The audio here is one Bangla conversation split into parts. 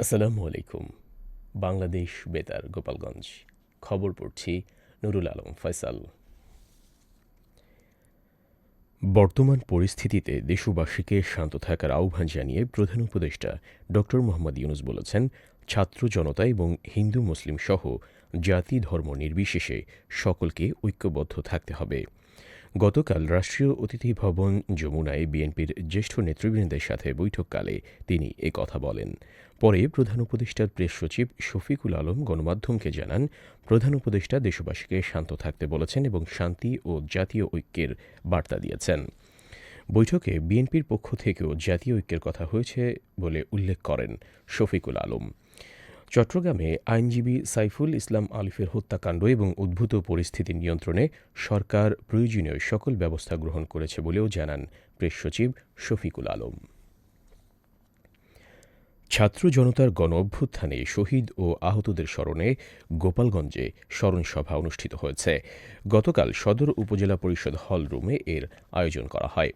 আসসালামু আলাইকুম। বাংলাদেশ বেতার, গোপালগঞ্জ। খবর পড়ছি নুরুল আলম ফয়সাল। বর্তমান পরিস্থিতিতে দেশবাসীকে শান্ত থাকার আহ্বান জানিয়ে প্রধান উপদেষ্টা ড মোহাম্মদ ইউনুস বলেছেন, ছাত্র জনতা এবং হিন্দু, মুসলিম সহ জাতি ধর্ম নির্বিশেষে সকলকে ঐক্যবদ্ধ থাকতে হবে। গতকাল রাষ্ট্রীয় অতিথি ভবন যমুনায় বিএনপির জ্যেষ্ঠ নেতৃবৃন্দের সাথে বৈঠককালে তিনি এ কথা বলেন। পরে প্রধান উপদেষ্টার প্রেস সচিব শফিকুল আলম গণমাধ্যমকে জানান, প্রধান উপদেষ্টা দেশবাসীকে শান্ত থাকতে বলেছেন এবং শান্তি ও জাতীয় ঐক্যের বার্তা দিয়েছেন। বৈঠকে বিএনপির পক্ষ থেকেও জাতীয় ঐক্যের কথা হয়েছে বলে উল্লেখ করেন শফিকুল আলম। চট্টগ্রামে আইনজীবী সাইফুল ইসলাম আলিফের হত্যাকাণ্ড এবং উদ্ভূত পরিস্থিতি নিয়ন্ত্রণে সরকার প্রয়োজনীয় সকল ব্যবস্থা গ্রহণ করেছে বলেও জানান প্রেস সচিব শফিকুল আলম। ছাত্র জনতার গণ অভ্যুত্থানে শহীদ ও আহতদের স্মরণে গোপালগঞ্জে স্মরণসভা অনুষ্ঠিত হয়েছে। গতকাল সদর উপজেলা পরিষদ হল রুমে এর আয়োজন করা হয়।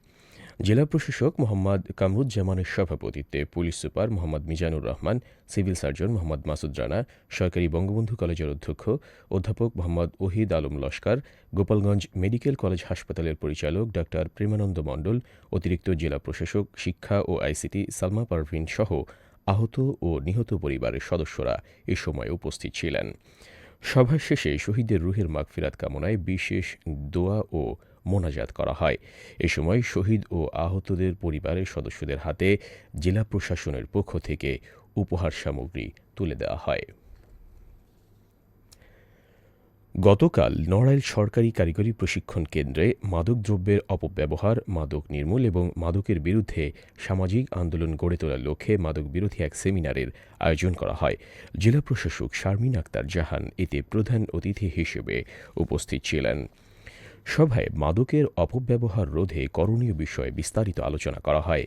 জেলা প্রশাসক মোহাম্মদ কামরুজ্জামানের সভাপতিত্বে police super Mohammad Mizanur Rahman, civil surgeon Mohammad Masud Rana, সরকারি বঙ্গবন্ধু কলেজের অধ্যক্ষ অধ্যাপক মোহাম্মদ ওহিদ আলম লস্কর, গোপালগঞ্জ মেডিকেল কলেজ হাসপাতালের পরিচালক ডা প্রেমানন্দ মণ্ডল, অতিরিক্ত জেলা প্রশাসক, শিক্ষা ও আইসিটি সালমা পারভিন সহ আহত ও নিহত পরিবারের সদস্যরা এ সময় উপস্থিত ছিলেন। সভা শেষে শহীদদের রুহের মাগফিরাত কামনায় বিশেষ দোয়া ও মোনাজাত করা হয়। এ সময় শহীদ ও আহতদের পরিবারের সদস্যদের হাতে জেলা প্রশাসনের পক্ষ থেকে উপহার সামগ্রী তুলে দেওয়া হয়। গতকাল নড়াইল সরকারি কারিগরি প্রশিক্ষণ কেন্দ্রে মাদকদ্রব্যের অপব্যবহার, মাদক নির্মূল এবং মাদকের বিরুদ্ধে সামাজিক আন্দোলন গড়ে তোলার লক্ষ্যে মাদক বিরোধী এক সেমিনারের আয়োজন করা হয়। জেলা প্রশাসক শারমিন আক্তার জাহান এতে প্রধান অতিথি হিসেবে উপস্থিত ছিলেন। সভায় মাদকের অপব্যবহার রোধে করণীয় বিষয়ে বিস্তারিত আলোচনা করা হয়।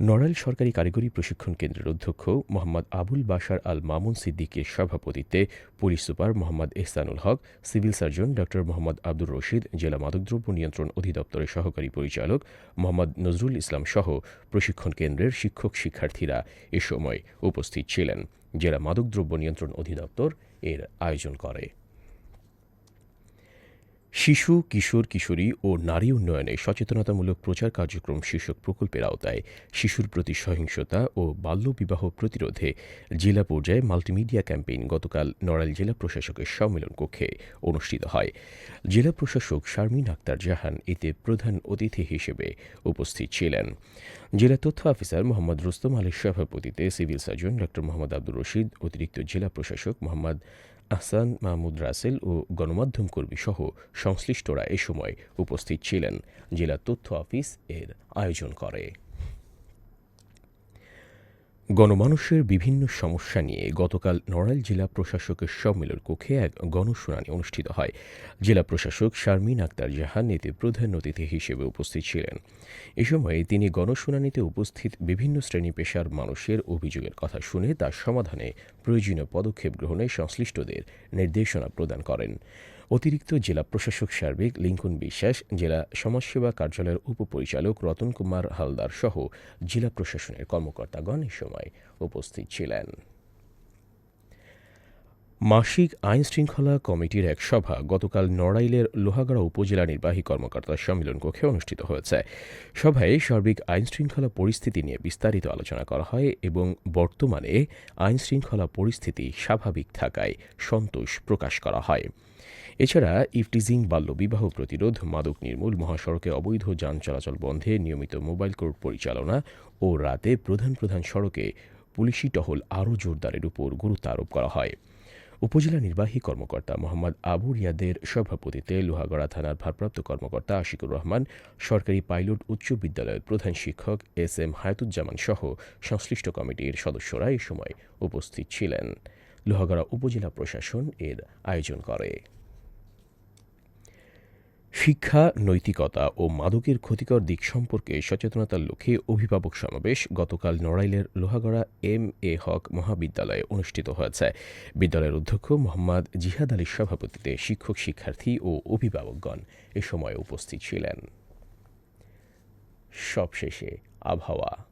নড়াইল সরকারি কারিগরি প্রশিক্ষণ কেন্দ্রের অধ্যক্ষ মোহাম্মদ আবুল বাশার আল মামুন সিদ্দিকের সভাপতিত্বে police super Mohammad Ehsanul Haque, civil surgeon ড মোহাম্মদ আব্দুর রশিদ, জেলা মাদকদ্রব্য নিয়ন্ত্রণ অধিদপ্তরের সহকারী পরিচালক মোহাম্মদ নজরুল ইসলাম সহ প্রশিক্ষণ কেন্দ্রের শিক্ষক শিক্ষার্থীরা এ সময় উপস্থিত ছিলেন। জেলা মাদকদ্রব্য নিয়ন্ত্রণ অধিদপ্তর এর আয়োজন করে। শিশু, কিশোর, কিশোরী ও নারী উন্নয়নে সচেতনতামূলক প্রচার কার্যক্রম শীর্ষক প্রকল্পের আওতায় শিশুর প্রতি সহিংসতা ও বাল্যবিবাহ প্রতিরোধে জেলা পর্যায়ে মাল্টিমিডিয়া ক্যাম্পেইন গতকাল নড়াইল জেলা প্রশাসকের সম্মেলন কক্ষে অনুষ্ঠিত হয়। জেলা প্রশাসক শারমিন আক্তার জাহান এতে প্রধান অতিথি হিসেবে উপস্থিত ছিলেন। জেলা তথ্য অফিসার মোহাম্মদ রুস্তম আলীর সভাপতিতে সিভিল সার্জন ড মোহাম্মদ আব্দুর রশিদ, অতিরিক্ত জেলা প্রশাসক মোহাম্মদ আহসান মাহমুদ রাসেল ও গণমাধ্যম কর্মী সহ সংশ্লিষ্টরা এ সময় উপস্থিত ছিলেন। জেলা তথ্য অফিস এর আয়োজন করে। গণমানুষের বিভিন্ন সমস্যা নিয়ে গতকাল নড়াইল জেলা প্রশাসকের সম্মেলন কক্ষে এক গণশুনানি অনুষ্ঠিত হয়। জেলা প্রশাসক শারমিন আক্তার জাহান এতে প্রধান অতিথি হিসেবে উপস্থিত ছিলেন। এ সময় তিনি গণশুনানিতে উপস্থিত বিভিন্ন শ্রেণি পেশার মানুষের অভিযোগের কথা শুনে তার সমাধানে প্রয়োজনীয় পদক্ষেপ গ্রহণে সংশ্লিষ্টদের নির্দেশনা প্রদান করেন। অতিরিক্ত জেলা প্রশাসক সার্বিক লিঙ্কন বিশ্বাস, জেলা সমাজসেবা কার্যালয়ের উপপরিচালক রতন কুমার হালদার সহ জেলা প্রশাসনের কর্মকর্তাগণ এ সময় উপস্থিত ছিলেন। মাসিক আইন শৃঙ্খলা কমিটির এক সভা গতকাল নড়াইলের লোহাগড়া উপজেলা নির্বাহী কর্মকর্তার সম্মেলন কক্ষে অনুষ্ঠিত হয়েছে। সভায় সার্বিক আইন শৃঙ্খলা পরিস্থিতি নিয়ে বিস্তারিত আলোচনা করা হয় এবং বর্তমানে আইন শৃঙ্খলা পরিস্থিতি স্বাভাবিক থাকায় সন্তোষ প্রকাশ করা হয়। এছাড়া ইফটিজিং বাল্যবিবাহ প্রতিরোধ, মাদক নির্মূল, মহাসড়কে অবৈধ যান চলাচল বন্ধে নিয়মিত মোবাইল কোর্ট পরিচালনা ও রাতে প্রধান প্রধান সড়কে পুলিশি টহল আরও জোরদারের উপর গুরুত্ব আরোপ করা হয়। উপজেলা নির্বাহী কর্মকর্তা মোহাম্মদ আবু রিয়াদের সভাপতিতে লোহাগড়া থানার ভারপ্রাপ্ত কর্মকর্তা আশিকুর রহমান, সরকারি পাইলট উচ্চ বিদ্যালয়ের প্রধান শিক্ষক এস এম হায়াতুজ্জামান সহ সংশ্লিষ্ট কমিটির সদস্যরা এ সময় উপস্থিত ছিলেন। লোহাগড়া উপজেলা প্রশাসন এর আয়োজন করে। শিক্ষা, নৈতিকতা ও মাদকের ক্ষতিকর দিক সম্পর্কে সচেতনতার লক্ষ্যে অভিভাবক সমাবেশ গতকাল নড়াইলের লোহাগড়া এম এ হক মহাবিদ্যালয়ে অনুষ্ঠিত হয়েছে। বিদ্যালয়ের অধ্যক্ষ মোহাম্মদ জিহাদ আলীর সভাপতিতে শিক্ষক, শিক্ষার্থী ও অভিভাবকগণ এ সময় উপস্থিত ছিলেন। সবশেষে আবহাওয়া।